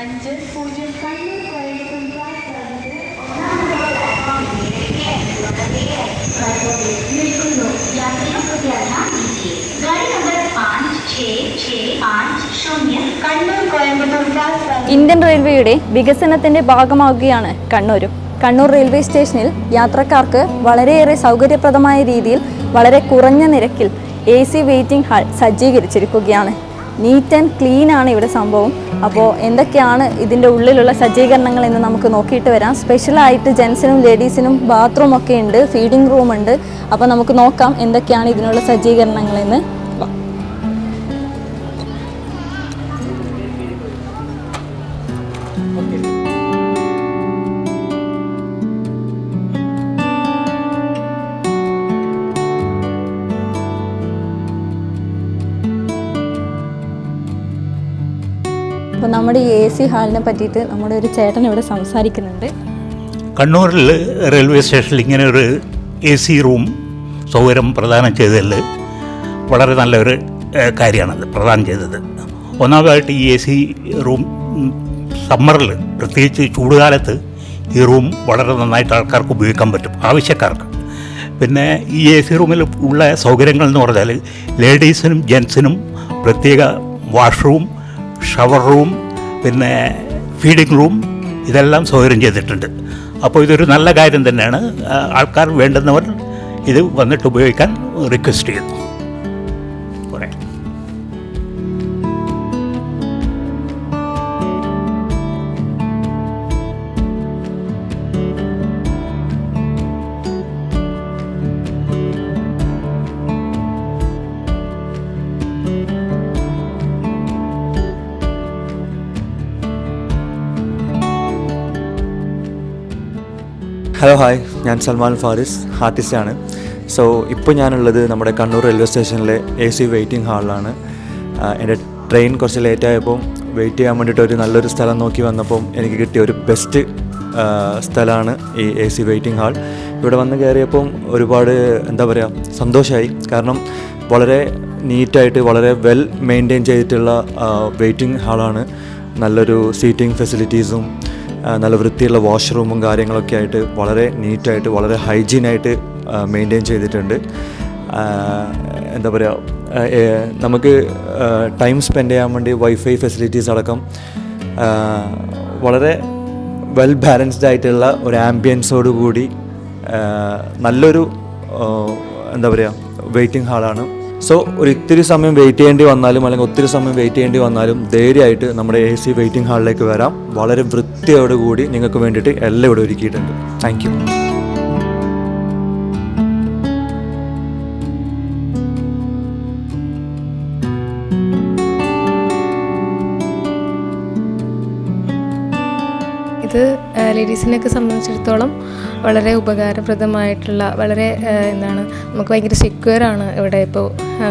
അഞ്ച് പൂജ്യം കണ്ണൂർ കോയമ്പത്തൂർ കോയമ്പത്തൂർ ഇന്ത്യൻ റെയിൽവേയുടെ വികസനത്തിന്റെ ഭാഗമാവുകയാണ് കണ്ണൂരും. കണ്ണൂർ റെയിൽവേ സ്റ്റേഷനിൽ യാത്രക്കാർക്ക് വളരെയേറെ സൗകര്യപ്രദമായ രീതിയിൽ വളരെ കുറഞ്ഞ നിരക്കിൽ എ സി വെയിറ്റിംഗ് ഹാൾ സജ്ജീകരിച്ചിരിക്കുകയാണ്. നീറ്റ് ആൻഡ് ക്ലീൻ ആണ് ഇവിടെ സംഭവം. അപ്പോൾ എന്തൊക്കെയാണ് ഇതിന്റെ ഉള്ളിലുള്ള സജ്ജീകരണങ്ങൾ എന്ന് നമുക്ക് നോക്കിയിട്ട് വരാം. സ്പെഷ്യലായിട്ട് ജെൻസിനും ലേഡീസിനും ബാത്റൂം ഒക്കെ ഉണ്ട് ഫീഡിംഗ് റൂം ഉണ്ട്. അപ്പോൾ നമുക്ക് നോക്കാം എന്തൊക്കെയാണ് ഇതിനുള്ള സജ്ജീകരണങ്ങളെന്ന് അപ്പോൾ നമ്മുടെ എ സി ഹാളിനെ പറ്റിയിട്ട് നമ്മുടെ ഒരു ചേട്ടൻ ഇവിടെ സംസാരിക്കുന്നുണ്ട്. കണ്ണൂരിൽ റെയിൽവേ സ്റ്റേഷനിൽ ഇങ്ങനെ ഒരു എ സി റൂം സൗകര്യം പ്രദാനം ചെയ്തതിൽ വളരെ നല്ലൊരു കാര്യമാണത് പ്രദാനം ചെയ്തത്. ഒന്നാമതായിട്ട് ഈ എ സി റൂം സമ്മറിൽ പ്രത്യേകിച്ച് ചൂടുകാലത്ത് ഈ റൂം വളരെ നന്നായിട്ട് ആൾക്കാർക്ക് ഉപയോഗിക്കാൻ പറ്റും ആവശ്യക്കാർക്ക്. പിന്നെ ഈ എ സി റൂമിൽ ഉള്ള സൗകര്യങ്ങൾ എന്ന് പറഞ്ഞാൽ ലേഡീസിനും ജെൻസിനും പ്രത്യേക വാഷ്റൂം ഷവർ റൂം പിന്നെ ഫീഡിംഗ് റൂം ഇതെല്ലാം സൗകര്യം ചെയ്തിട്ടുണ്ട്. അപ്പോൾ ഇതൊരു നല്ല കാര്യം തന്നെയാണ്. ആൾക്കാർ വേണ്ടുന്നവർ ഇത് വന്നിട്ട് ഉപയോഗിക്കാൻ റിക്വസ്റ്റ് ചെയ്യുന്നു. ഹലോ ഹായ് ഞാൻ സൽമാൻ ഫാരിസ് ആർട്ടിസ്റ്റാണ്. സോ ഇപ്പോൾ ഞാനുള്ളത് നമ്മുടെ കണ്ണൂർ റെയിൽവേ സ്റ്റേഷനിലെ എ സി വെയിറ്റിംഗ് ഹാളിലാണ് എന്റെ ട്രെയിൻ കുറച്ച് ലേറ്റ് ആയപ്പോൾ വെയിറ്റ് ചെയ്യാൻ വേണ്ടിയിട്ട് ഒരു നല്ലൊരു സ്ഥലം നോക്കി വന്നപ്പം എനിക്ക് കിട്ടിയ ഒരു ബെസ്റ്റ് സ്ഥലമാണ് ഈ എ സി വെയിറ്റിംഗ് ഹാൾ ഇവിടെ വന്ന് കയറിയപ്പം ഒരുപാട് എന്താ പറയുക സന്തോഷമായി കാരണം വളരെ നീറ്റായിട്ട് വളരെ വെൽ മെയിന്റെയിൻ ചെയ്തിട്ടുള്ള വെയിറ്റിംഗ് ഹാളാണ് നല്ലൊരു സീറ്റിംഗ് ഫെസിലിറ്റീസും നല്ല വൃത്തിയുള്ള വാഷ്റൂമും കാര്യങ്ങളൊക്കെ ആയിട്ട് വളരെ നീറ്റായിട്ട് വളരെ ഹൈജീനായിട്ട് മെയിന്റെയിൻ ചെയ്തിട്ടുണ്ട്. എന്താ പറയുക നമുക്ക് ടൈം സ്പെൻഡ് ചെയ്യാൻ വേണ്ടി വൈഫൈ ഫെസിലിറ്റീസ് അടക്കം വളരെ വെൽ ബാലൻസ്ഡ് ആയിട്ടുള്ള ഒരു ആംബിയൻസോട് കൂടി നല്ലൊരു എന്താ പറയുക വെയിറ്റിംഗ് ഹാളാണ് സോ ഒരു ഇത്തിരി സമയം വെയിറ്റ് ചെയ്യേണ്ടി വന്നാലും അല്ലെങ്കിൽ ഒത്തിരി സമയം വെയിറ്റ് ചെയ്യേണ്ടി വന്നാലും ധൈര്യമായിട്ട് നമ്മുടെ എ സി വെയിറ്റിംഗ് ഹാളിലേക്ക് വരാം. വളരെ വൃത്തിയോടുകൂടി നിങ്ങൾക്ക് വേണ്ടിയിട്ട് എല്ലാം ഇവിടെ ഒരുക്കിയിട്ടുണ്ട്. താങ്ക് യു ഇത് ലേഡീസിനെയൊക്കെ സംബന്ധിച്ചിടത്തോളം വളരെ ഉപകാരപ്രദമായിട്ടുള്ള വളരെ എന്താണ് നമുക്ക് ഭയങ്കര സെക്യൂർ ആണ് ഇവിടെ ഇപ്പോൾ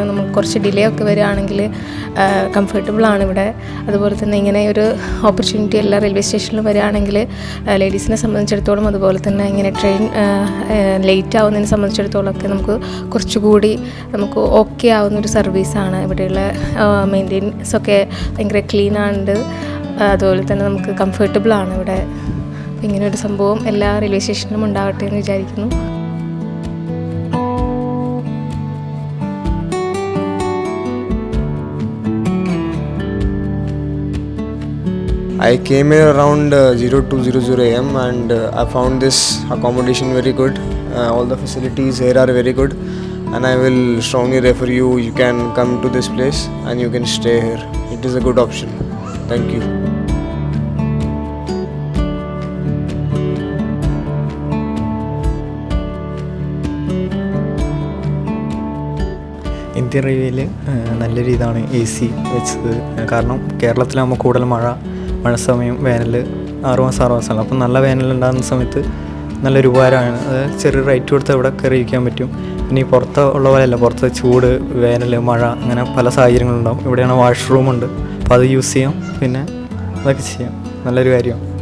നമുക്ക് കുറച്ച് ഡിലേ ഒക്കെ വരികയാണെങ്കിൽ കംഫർട്ടബിൾ ആണ് ഇവിടെ. അതുപോലെ തന്നെ ഇങ്ങനെ ഒരു ഓപ്പർച്യൂണിറ്റി എല്ലാ റെയിൽവേ സ്റ്റേഷനിലും വരികയാണെങ്കിൽ ലേഡീസിനെ സംബന്ധിച്ചിടത്തോളം അതുപോലെ തന്നെ ഇങ്ങനെ ട്രെയിൻ ലേറ്റ് ആവുന്നതിനെ സംബന്ധിച്ചിടത്തോളം ഒക്കെ നമുക്ക് കുറച്ചുകൂടി നമുക്ക് ഓക്കെ ആവുന്ന ഒരു സർവീസാണ് ഇവിടെയുള്ള മെയിന്റെനൻസ് ഒക്കെ ഭയങ്കര ക്ലീൻ അതുപോലെ തന്നെ നമുക്ക് കംഫർട്ടബിൾ ആണ് ഇവിടെ. അപ്പം ഇങ്ങനെ ഒരു സംഭവം എല്ലാ റെയിൽവേ സ്റ്റേഷനിലും ഉണ്ടാവട്ടെ എന്ന് വിചാരിക്കുന്നു I came here around uh, 0200 am and uh, I found this accommodation very good. Uh, all the facilities here are very good, and I will strongly refer you. You can come to this place and you can stay here. It is a good option. Thank you. Indian റെയിൽവേയിൽ നല്ലൊരു ഇതാണ് A C വെച്ചത്. കാരണം കേരളത്തിലാകുമ്പോൾ കൂടുതൽ മഴ മഴ സമയം വേനൽ ആറ് മാസം ആറ് മാസമാണ് അപ്പം നല്ല വേനൽ ഉണ്ടാകുന്ന സമയത്ത് നല്ലൊരു ഉപകാരമാണ്. അതായത് ചെറിയ റൈറ്റ് കൊടുത്ത് ഇവിടെ കയറി ഇരിക്കാൻ പറ്റും. ഈ പുറത്ത് ഉള്ള പോലെയല്ല. പുറത്ത് ചൂട് വേനൽ മഴ അങ്ങനെ പല സാഹചര്യങ്ങളുണ്ടാവും ഇവിടെയാണ് വാഷ്റൂമുണ്ട് അപ്പോൾ അത് യൂസ് ചെയ്യാം. പിന്നെ അതൊക്കെ ചെയ്യാം. നല്ലൊരു കാര്യമാണ്.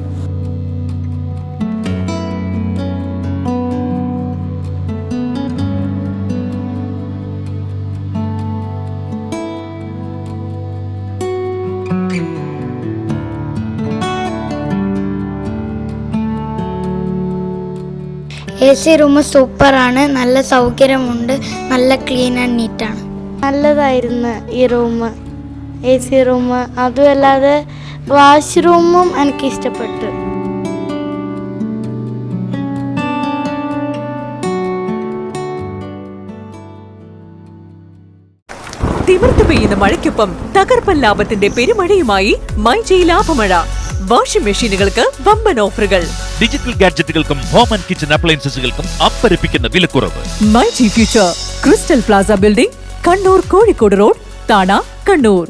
എ സി റൂം സൂപ്പറാണ്. നല്ല സൗകര്യമുണ്ട്. നല്ല ക്ലീൻ ആൻഡ് നീറ്റാണ്. നല്ലതായിരുന്നു ഈ റൂം എ സി റൂം അതുമല്ലാതെ വാഷ്റൂമും എനിക്ക് ഇഷ്ടപ്പെട്ടു തിമിർത്തു പെയ്യുന്ന മഴയ്ക്കൊപ്പം തകർപ്പൻ ലാഭത്തിന്റെ പെരുമഴയുമായി മൈജി ലാഭമഴ. വാഷിംഗ് മെഷീനുകൾക്ക് വമ്പൻ ഓഫറുകൾ. ഡിജിറ്റൽ ഗാഡ്ജറ്റുകൾക്കും ഹോം ആൻഡ് കിച്ചൺ അപ്ലയൻസസുകൾക്കും അമ്പരപ്പിക്കുന്ന വിലക്കുറവ്. MyG future crystal plaza building Kannur Kozhikode road Thana Kannur